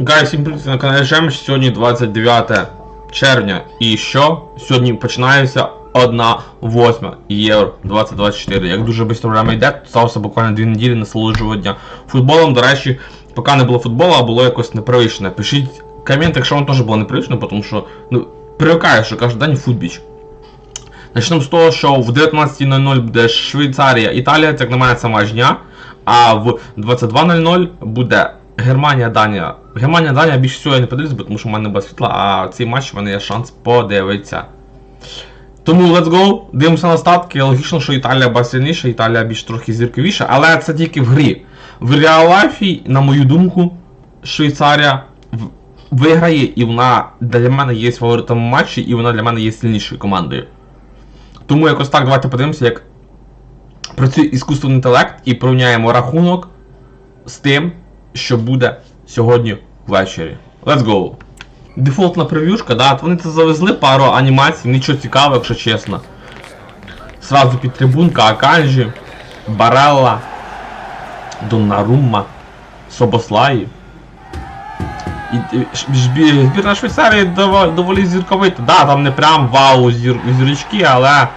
Гай, всім привіт на каналі Жем. Сьогодні 29 червня. І що? Сьогодні починається 1-8 Євро 2024. Як дуже швидко время йде, сталося буквально 2 неділі насолоджування футболом. До речі, поки не було футболу, а було якось непривично. Пишіть комент, якщо вам теж було непривично, тому що ну, привикаю, що кожен день футбіч. Почнемо з того, що в 19.00 буде Швейцарія, Італія, як на мене це дня. А в 22.00 буде Германія, Данія. Германія, Данія більше всього я не подивлюсь, тому що в мене не буде світла, а цей матч в мене є шанс подивитися. Тому let's go, дивимося на статки. Логічно, що Італія буде сильніша, Італія більш трохи зірковіша, але це тільки в грі. В реалайфі, на мою думку, Швейцарія виграє, і вона для мене є фаворитом матчі, і вона для мене є сильнішою командою. Тому якось так, давайте подивимося, як працює іскусственний інтелект і порівняємо рахунок з тим, що буде сьогодні ввечері. Let's go! Дефолтна прев'юшка, да, вони це завезли пару анімацій, нічого цікавого, якщо чесно. Сразу під трибунка, Аканжі, Барелла, Доннарума, Собослаї. Збірна Швейцарії доволі зірковита. Да, там не прям вау зір, зірочки, але.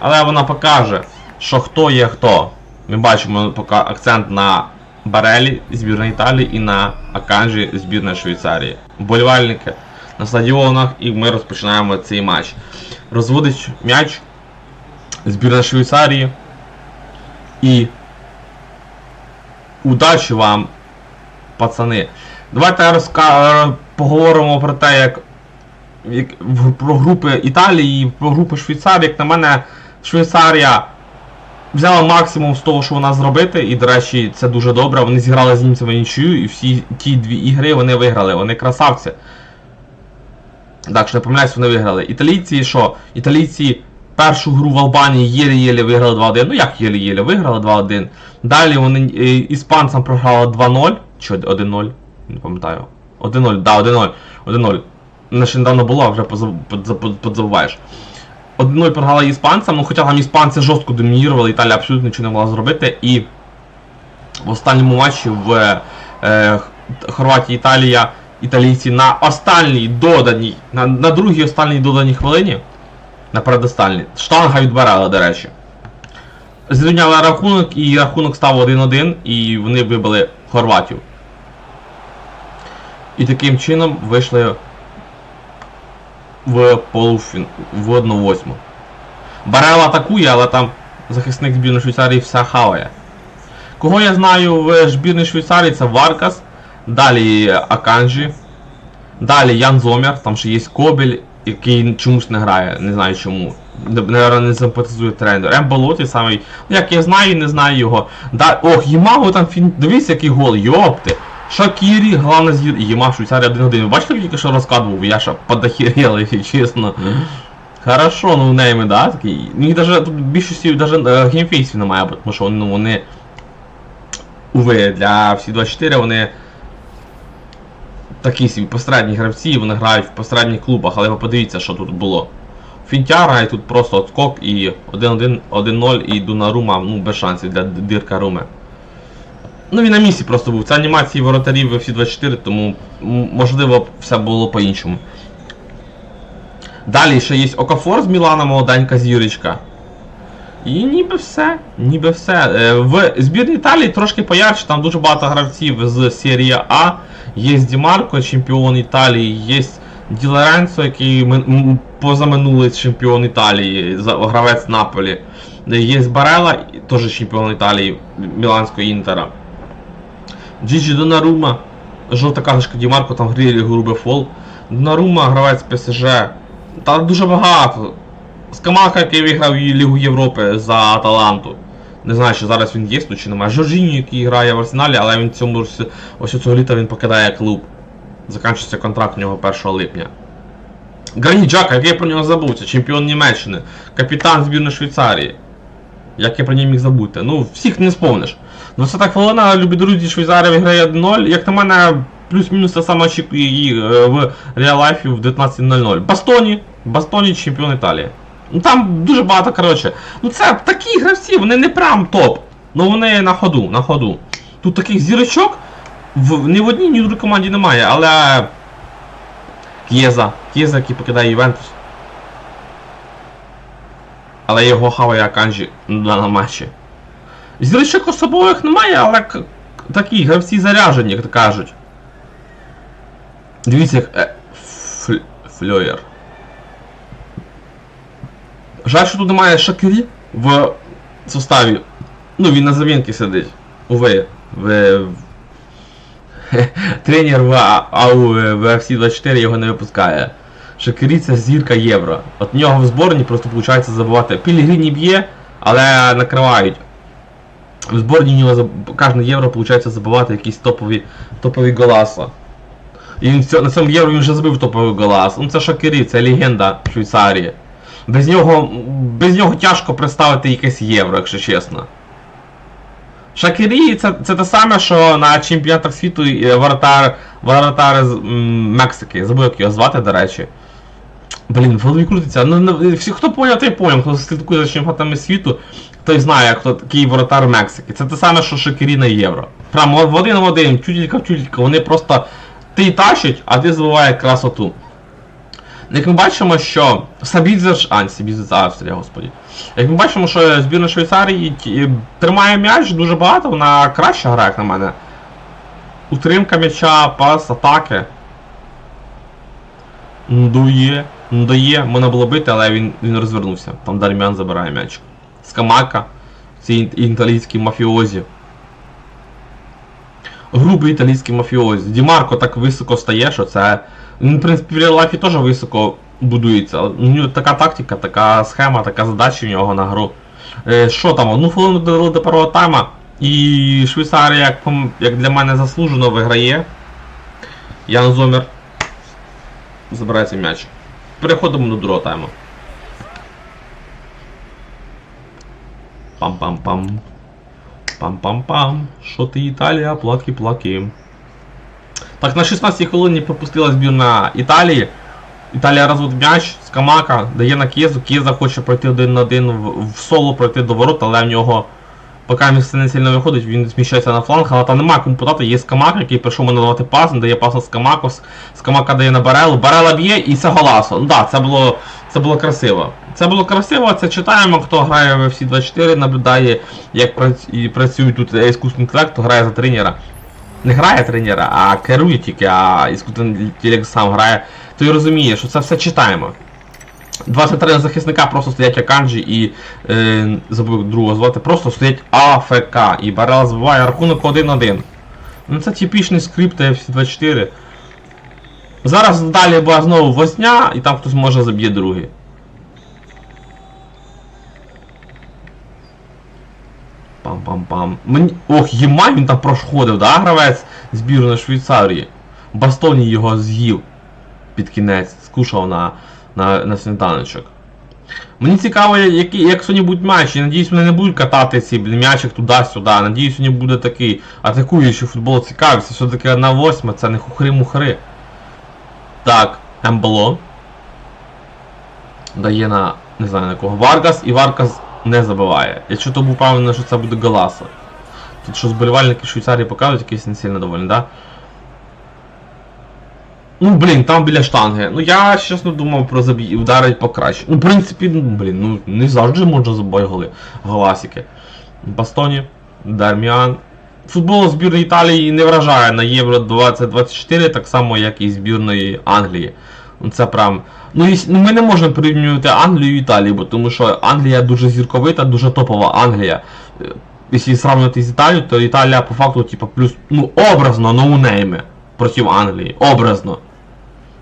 Але вона покаже, що хто є хто. Ми бачимо поки акцент на Барелі збірної Італії і на Аканжі збірної Швейцарії. Вболівальники на стадіонах, і ми розпочинаємо цей матч. Розводить м'яч збірна Швейцарії. І удачі вам, пацани. Давайте поговоримо про те, як про групи Італії і про групи Швейцарії. Як на мене, Швейцарія взяла максимум з того, що вона зробити, і, до речі, це дуже добре. Вони зіграли з німцями нічию, і всі ті дві ігри вони виграли. Вони красавці. Так, що не помиляюсь, вони виграли. Італійці що? Італійці першу гру в Албанії єлі-єлі виграли 2-1. Ну як єлі-єлі виграли 2-1. Далі вони е, іспанцям програли 2-0. Чи 1-0? Не пам'ятаю. 1-0, да, 1-0. 1-0. Вона ще недавно була, вже позаб- позаб- подзабуваєш. 1-0 програли іспанцям, ну хоча там іспанці жорстко домінірували, Італія абсолютно нічого не могла зробити. І в останньому матчі в е, Хорватії Італія італійці на останній доданій, на, на другій останній доданій хвилині, на передостанній, штанга відбирала, до речі. Зрівняли рахунок, і рахунок став 1-1, і вони вибили Хорватію. І таким чином вийшли в полуфін... в 1-8. Барел атакує, але там захисник збірної Швейцарії все хаває. Кого я знаю в збірній Швейцарії, це Варкас, далі Аканджі, далі Ян Зомер, там ще є Кобель, який чомусь не грає, не знаю чому. Наверно, не симпатизує тренер. Емболоті самий. Ну як я знаю, не знаю його. Да... Ох, Ємаго там фін. Дивись, який гол, йопти. Шакірі, головна зір. Єма Швейцарія 1 годин. Бачите, тільки що розкат був, я ще подохерел, якщо чесно. Хорошо, ну в неї, да, такий. Ну і даже тут більшості даже е, геймфейсів немає, тому що ну, вони. Уви, для всі 24 вони такі собі посередні гравці, вони грають в посередніх клубах, але ви подивіться, що тут було. Фінтяра і тут просто отскок і 1-1, 1-0 і Дунарума, ну без шансів для Дирка Руми. Ну він на місці просто був. Це анімації воротарів в FC24, тому можливо все було по-іншому. Далі ще є Окафор з Мілана, молоденька зірочка. І ніби все, ніби все. Е, В збірній Італії трошки поярче, там дуже багато гравців з серії А. Є Дімарко, чемпіон Італії, є Ді Лоренцо, який позаминулий чемпіон Італії, гравець Наполі. Е, Є Барела, теж чемпіон Італії, Міланського Інтера. Джіджі Донарума, жовта карточка Дімарко, там грілі грубий фол. Донарума, гравець ПСЖ. Та дуже багато. Скамака, який виграв і Лігу Європи за Аталанту. Не знаю, що зараз він є тут чи немає. Жоржіньо, який грає в Арсеналі, але він цьому ось цього літа він покидає клуб. Закінчується контракт у нього 1 липня. Грані Джака, як я про нього забув, це чемпіон Німеччини, капітан збірної Швейцарії. Як я про нього міг забути? Ну, всіх не сповниш. 20 хвилина, любі друзі, Швейцарія виграє 1-0. Як на мене, плюс-мінус те саме очікує в реал-лайфі в 19.00. Бастоні, Бастоні чемпіон Італії. Ну там дуже багато, коротше. Ну це такі гравці, вони не прям топ. Ну вони на ходу, на ходу. Тут таких зірочок в, ні в одній, ні в другій команді немає, але. К'єза. К'єза, який покидає Ювентус. Але його хаває Аканджі на матчі. Зірочок особових немає, але к- такі гравці заряжені, як кажуть. Дивіться, як. Е, фл- фльоєр. Жаль, що тут немає Шакірі в составі. Ну, він на замінці сидить. Уве. В. Тренер в АУ в FC 24 його не випускає. Шакірі це зірка євро. От нього в зборні просто виходить забувати. Пілігрині б'є, але накривають. В зборні у нього кожне євро виходить забивати якісь топові, топові голаса. І він на цьому євро він вже забив топовий голас. Ну це Шакірі, це легенда Швейцарії. Без нього, без нього тяжко представити якесь євро, якщо чесно. Шакірі це, це те саме, що на чемпіонатах світу е, воротар, воротар з Мексики. Забув, як його звати, до речі. Блін, в голові крутиться. Ну, ну, всі, хто поняв, той поняв, хто слідкує за чемпіонатами світу, той знає, хто такий воротар Мексики. Це те саме, що Шакірі на євро. Прям в один в один, чутілька в чутілька, вони просто ти тащать, а ти забуває красоту. Як ми бачимо, що Сабідзе ж. А, Сабідзе це Австрія, господі. Як ми бачимо, що збірна Швейцарії тримає м'яч дуже багато, вона краще грає, як на мене. Утримка м'яча, пас, атаки. Дує, дає, можна було бити, але він, він розвернувся. Там Дармян забирає м'яч. Скамака, ці італійські мафіозі. Грубий італійський мафіозі. Дімарко так високо стає, що це. Він, в принципі, в реал-лайфі теж високо будується. У нього така тактика, така схема, така задача в нього на гру. Е, що там? Одну хвилину до, до першого тайма. І Швейцарія, як, як для мене заслужено, виграє. Ян Зомер забирає цей м'яч. Переходимо до другого тайму. Пам-пам-пам. Пам-пам-пам. Що ти Італія? Плаки-плаки. Так, на 16 хвилині пропустила збірна Італії. Італія розводить м'яч з Камака, дає на Кєзу. Кєза хоче пройти один на один в, в соло пройти до ворот, але в нього поки місце не сильно виходить, він зміщається на фланг, але там немає кому подати, є Скамак, який прийшов мене давати пас, він дає пас на Скамаку, Скамака дає на Барелу, Барела б'є і це голасо. Ну так, це було, це було красиво. Це було красиво, це читаємо, хто грає в FC 24, наблюдає, як прац- і працює тут іскусний інтелект, хто грає за тренера не грає тренера, а керує тільки, а іскусний інтелект сам грає, то й розуміє, що це все читаємо. Два центральних захисника просто стоять Аканджі і е, забув другого звати, просто стоять АФК. І Барел збиває рахунок 1-1. Ну це типічний скрипт FC24. Зараз далі була знову возня, і там хтось може заб'є другий. Пам-пам-пам. Мені... Ох, єма він там проходив, да, гравець збірної Швейцарії. Бастоні його з'їв під кінець, скушав на, на, на сніданочок. Мені цікаво, які, як сьогодні будуть матчі. Надіюсь, вони не будуть катати ці м'ячик туди-сюди. Надіюсь, сьогодні буде такий атакуючий футбол цікавиться. Все-таки на восьме, це не хухри-мухри. Так, Ембло. Дає на. не знаю на кого. Варгас і Варгас не забиває. Я чого був впевнений, що це буде Галаса. Тут що зболівальники Швейцарії показують, якісь не сильно доволі, да? Ну, блін, там біля штанги. Ну я чесно думав про забій, ударить покраще. Ну, в принципі, ну, блін, ну не завжди можна забити голи. Галасики. Бастоні, Дарміан. Футбол збірної Італії не вражає на Євро 2024, так само, як і збірної Англії. Ну, Це прям. Ну, ну ми не можемо порівнювати Англію і Італію, бо тому що Англія дуже зірковита, дуже топова Англія. Е, Якщо сравнювати з Італією, то Італія по факту, типу, плюс, ну, образно, ноунейми проти Англії. Образно.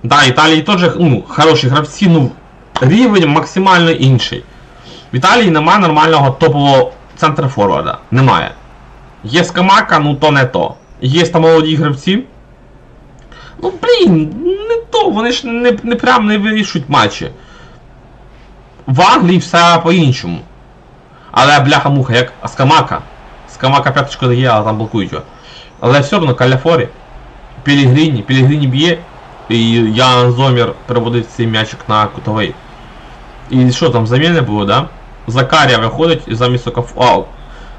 Да, Італії теж ну, хороші гравці, ну рівень максимально інший. В Італії немає нормального топового центра форварда. Немає. Є Скамака, ну то не то. Є там молоді гравці. Ну блін, не то, вони ж не, не прям не вирішують матчі. В Англії все по-іншому. Але бляха-муха, як Скамака. Скамака п'яточку дає, але там блокують його. Але все одно Каляфорі. Пілігрині, Пілігрині б'є, і Ян Зомір переводить цей м'ячик на кутовий. І що там, заміни було, да? Закарія виходить і замість Окаф... О,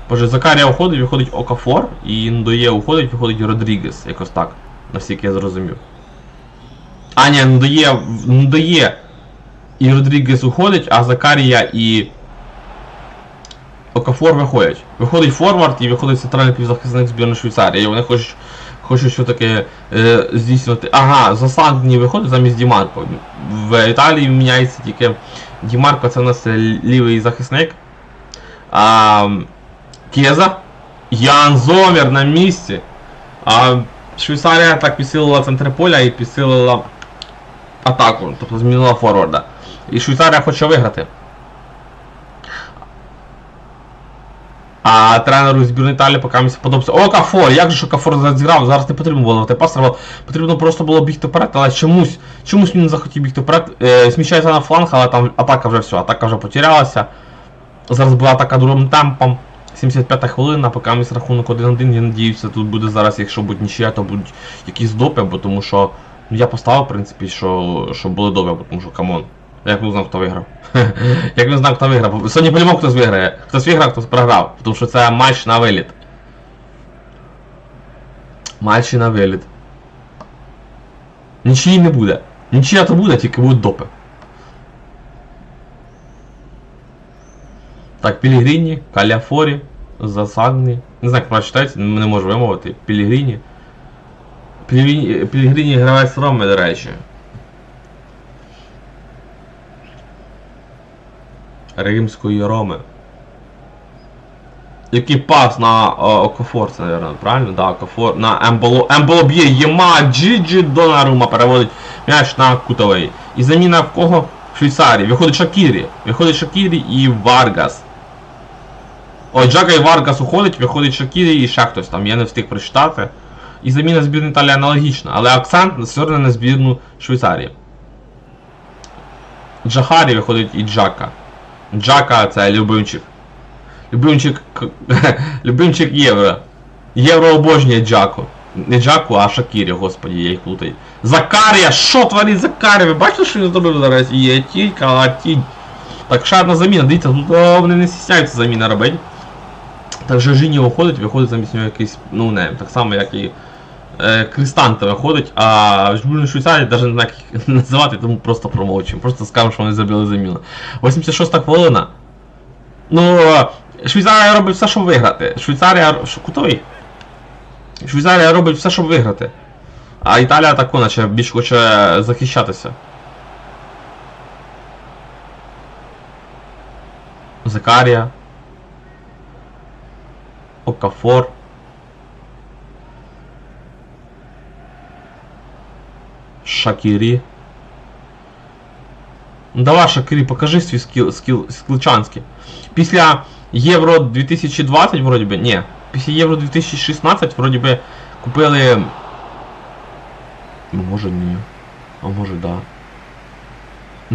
Боже, Закарія уходить, виходить Окафор, і Ндоє уходить, виходить Родрігес, якось так. Наскільки я зрозумів. А, ні, Ндоє, Ндоє і Родрігес уходить, а Закарія і Окафор виходять. Виходить форвард і виходить центральний півзахисник збірної Швейцарії. І вони хочуть, хочуть все-таки е, здійснювати. Ага, Засандні виходить замість Дімарко. В Італії міняється тільки Дімарко, це у нас лівий захисник. А, Кеза. Ян Зомер на місці. А Швейцарія так підсилила центр поля і підсилила атаку, тобто змінила форварда. І Швейцарія хоче виграти. А тренеру збірної Італії поки мені подобається. О, Кафор! Як же що Кафор зіграв? Зараз не потрібно було давати пас, потрібно просто було бігти вперед, але чомусь, чомусь він не захотів бігти вперед. Е, сміщається на фланг, але там атака вже все, атака вже потерялася. Зараз була атака другим темпом. 75 хвилина, поки місь рахунок 1-1, я надіюся, тут буде зараз, якщо буде нічия, то будуть якісь допи, бо тому що ну, я поставив, в принципі, що, що були допи, бо тому що камон. Як не знав, хто виграв. Як не знав, хто виграв. Сьогодні по-любому хтось виграє. Хтось виграв, хтось програв. Тому що це матч на виліт. Матч на виліт. Нічиї не буде. Нічия то буде, тільки будуть допи. Так, Пілігріні, Каляфорі, Засагні. Не знаю, як читається, не можу вимовити. Пілігріні, Пілігріні гравець Роми, до речі. Римської Роми. Який пас на о, Окофор, це, наверное, правильно? Да, Окофор. На Емболо. Емболо б'є Єма Джиджі Донарума переводить м'яч на кутовий. І заміна в кого? В Швейцарії. Виходить Шакірі. Виходить Шакірі і Варгас. Ой, Джака і Варгас уходить, виходить Шакірі і ще хтось там, я не встиг прочитати. І заміна збірної Італії аналогічна, але акцент все на збірну Швейцарії. Джахарі виходить і Джака. Джака це любимчик. Любимчик. Любимчик Євро. Євро обожнює Джаку. Не Джаку, а Шакірі, господі, я їх плутаю. Закарія! Що творить Закарія? Ви бачите, що він зробив зараз? Є тільки, а. Так, ще одна заміна, дивіться, тут вони не стісняються заміна робити. Так Жажині виходить, виходить замість нього якийсь, ну не, так само як і е, Крістанте виходить, а в збірній Швейцарії навіть не знаю, як називати, тому просто промовчимо. Просто скажемо, що вони зробили заміну. 86 хвилина. Ну, Швейцарія робить все, щоб виграти. Швейцарія. Кутовий? Швейцарія робить все, щоб виграти. А Італія тако, наче більш хоче захищатися. Закарія. Окафор. Шакірі. Ну давай, Шакірі, покажи свій скіл, скіл, скілчанський. Після Євро 2020, вроді би, ні. Після Євро 2016, вроді би, купили. Може ні. А може да.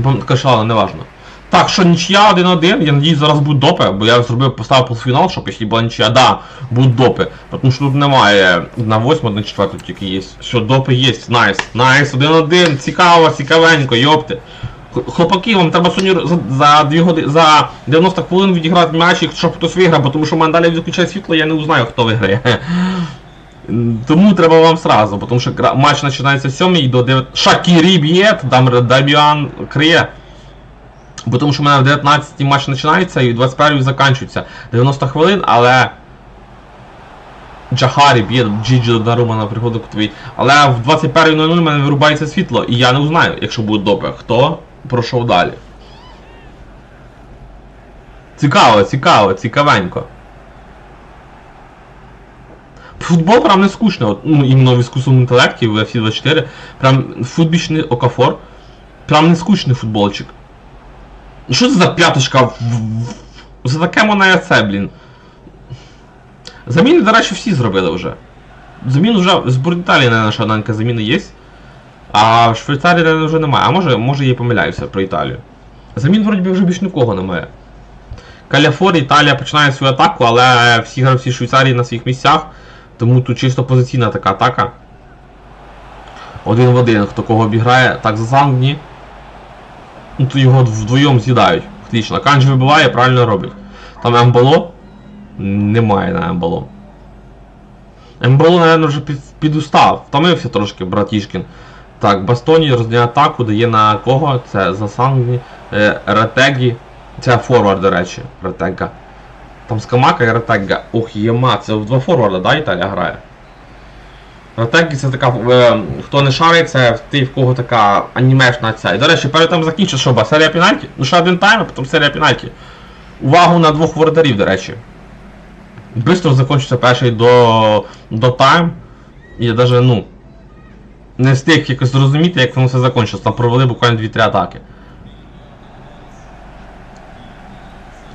Короче, ладно, неважно. Так, що нічия 1-1, я надіюсь, зараз будуть допи, бо я зробив, поставив полуфінал, щоб якщо була нічия, да, будуть допи. Тому що тут немає на 8, на 4 тільки є. Що допи є, найс, найс, 1-1, цікаво, цікавенько, йопти. Х- Хлопаки, вам треба сьогодні за, за 2 години, за 90 хвилин відіграти матчик, щоб хтось виграв, бо тому що в мене далі відключає світло, я не узнаю, хто виграє. Тому треба вам сразу, тому що матч починається 7 і до 9. Шакірі б'є, там Даміан криє. Бо тому що в мене в 19 матч починається і в 21 закінчується 90 хвилин, але. Джахарі б'є Джіджі Донарума на приходу кутовий. Але в 21.00 в мене вирубається світло, і я не узнаю, якщо буде допи, хто пройшов далі. Цікаво, цікаво, цікавенько. Футбол прям не скучно, от, ну, іменно в іскусственному інтелекті, в FC 24, прям футбічний окафор. Прям не скучний футболчик. Ну, Що це за п'яточка? За таке мене це, блін. Заміни, до речі, всі зробили вже. Замін вже з Буріталії, наша одненька заміна є. А в Швейцарії вже немає. А може, може я помиляюся про Італію. Замін вроді вже більш нікого немає. Каляфор, Італія починає свою атаку, але всі гравці Швейцарії на своїх місцях. Тому тут чисто позиційна така атака. Один в один, хто кого обіграє. Так, за Зангні. Ну то його вдвоєм з'їдають. Отлично. Канджі вибиває, правильно робить. Там Емболо. Немає на Емболо. Емболо, напевно, вже під, підустав. Втомився трошки, братішкін. Так, Бастоні розділяє атаку, дає на кого? Це Засангні, е, Ретегі. Це форвард, до речі, Ретега. Там Скамака і Ретега. Ох, єма, це в два форварда, да, Італія грає? Ретегі це така, е, хто не шарить, це ти в кого така анімешна ця. І до речі, перед тим закінчиш, що ба, серія пенальті? Ну ще один тайм, а потім серія пенальті. Увагу на двох воротарів, до речі. Бистро закінчиться перший до, до тайм. Я даже, ну. Не встиг якось зрозуміти, як воно все закінчилось. Там провели буквально 2-3 атаки.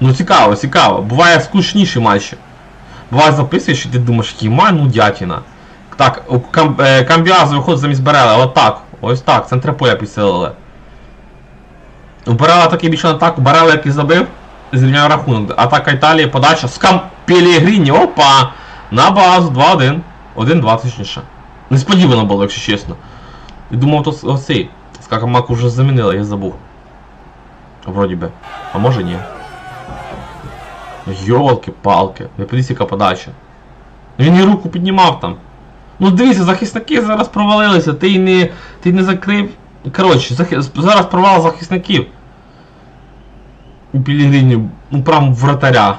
Ну цікаво, цікаво. Буває скучніші матчі. Буває записуєш і ти думаєш, єма, ну дятіна. Так, Кам, е, Камбіаз виходить замість Берела, отак. Ось так, центр поля підсилили. У Берела такий більше атаку, Берела який забив, зрівняв рахунок. Атака Італії, подача з Кампілігріні, опа! На базу 2-1. 1-2 точніше. Несподівано було, якщо чесно. І думав, то оцей. Скакамаку вже замінили, я забув. Вроді би. А може ні. Йолки-палки. Яка подача. Він і руку піднімав там. Ну дивіться, захисники зараз провалилися, ти не. ти не закрив. Коротше, захи... зараз провал захисників. У Пілігрині, ну прям вратаря.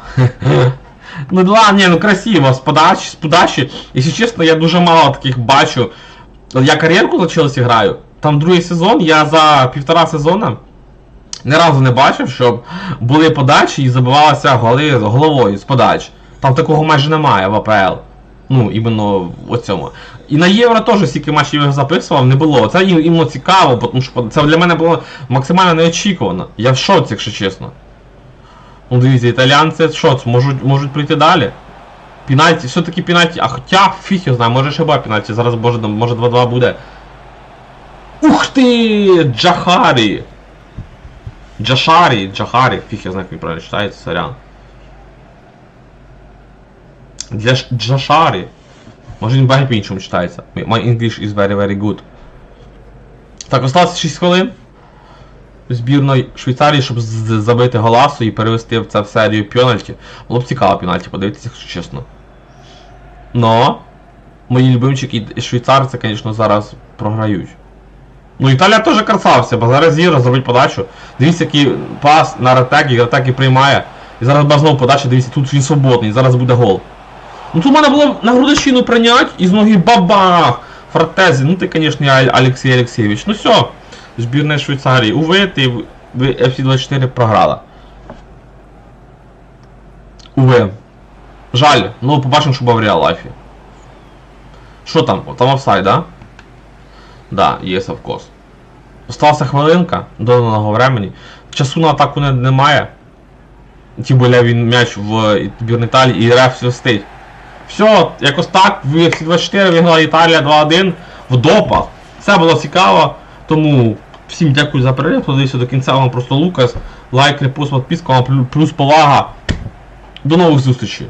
ну да, ні, ну красиво, з подачі, з подачі. Якщо чесно, я дуже мало таких бачу. Я кар'єрку за Челсі граю. Там другий сезон, я за півтора сезона ні разу не бачив, щоб були подачі і забивалися голи головою з подач. Там такого майже немає в АПЛ. Ну, іменно в цьому. І на Євро теж стільки матчів я записував, не було. Це іменно цікаво, тому що це для мене було максимально неочікувано. Я в шоці, якщо чесно. Ну дивіться, італіянці що, можуть, можуть прийти далі. Пінальті, все-таки пінальті, а хоча фіг його знає, може ще ба пінальті, зараз може 2-2 буде. Ух ти! Джахарі! Джашарі, Джахарі, фіг я знаю, як він правильно читається, сорян. Джаш, Джашарі. Може він багато по-іншому читається. My English is very very good. Так, осталося 6 хвилин. Збірної Швейцарії, щоб забити голасу і перевести в це в серію пенальті. Було б цікаво пенальті, подивитися, якщо чесно. Но мої любимчики і швейцарці, звісно, зараз програють. Ну, Італія теж красавця, бо зараз Зіро зробить подачу. Дивіться, який пас на ретекі, ретекі приймає. І зараз буде знову подача, дивіться, тут він свободний, зараз буде гол. Ну тут мене було на грудочину прийняти і з ноги бабах! Фратезі, ну ти, звісно, я Олексій Олексійович. Ну все, збірна Швейцарії. Уви, ти в в FC24 програла. Уви. Жаль, ну побачимо, що в реал лайфі. Що там? Там офсайд, да? Да, є совкос. Осталася хвилинка до даного времени. Часу на атаку не, немає. Тим більше він м'яч в збірній Італії і реф свистить. Все, якось так, в UFC 24 виграла Італія 2-1 в допах. Це було цікаво. Тому всім дякую за перегляд. Подивіться до кінця вам просто Лукас. Лайк, репост, підписка, вам плюс повага. До нових зустрічей.